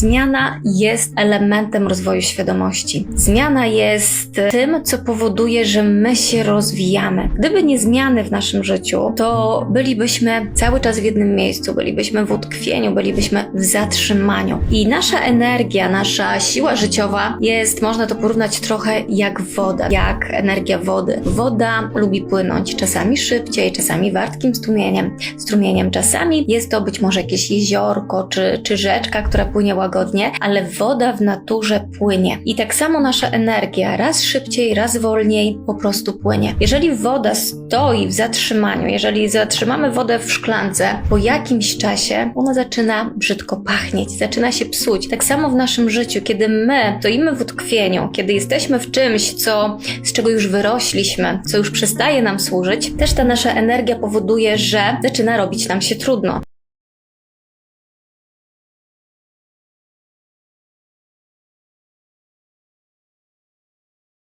Zmiana jest elementem rozwoju świadomości. Zmiana jest tym, co powoduje, że my się rozwijamy. Gdyby nie zmiany w naszym życiu, to bylibyśmy cały czas w jednym miejscu, bylibyśmy w utkwieniu, bylibyśmy w zatrzymaniu. I nasza energia, nasza siła życiowa jest, można to porównać trochę jak woda, jak energia wody. Woda lubi płynąć czasami szybciej, czasami wartkim strumieniem, strumieniem. Czasami jest to być może jakieś jeziorko czy, czy rzeczka, która płynie łagodnie, ale woda w naturze płynie. I tak samo nasza energia raz szybciej, raz wolniej po prostu płynie. Jeżeli woda stoi w zatrzymaniu, jeżeli zatrzymamy wodę w szklance, po jakimś czasie ona zaczyna brzydko pachnieć, zaczyna się psuć. Tak samo w naszym życiu, kiedy my stoimy w utkwieniu, kiedy jesteśmy w czymś, co, z czego już wyrośliśmy, co już przestaje nam służyć, też ta nasza energia powoduje, że zaczyna robić nam się trudno.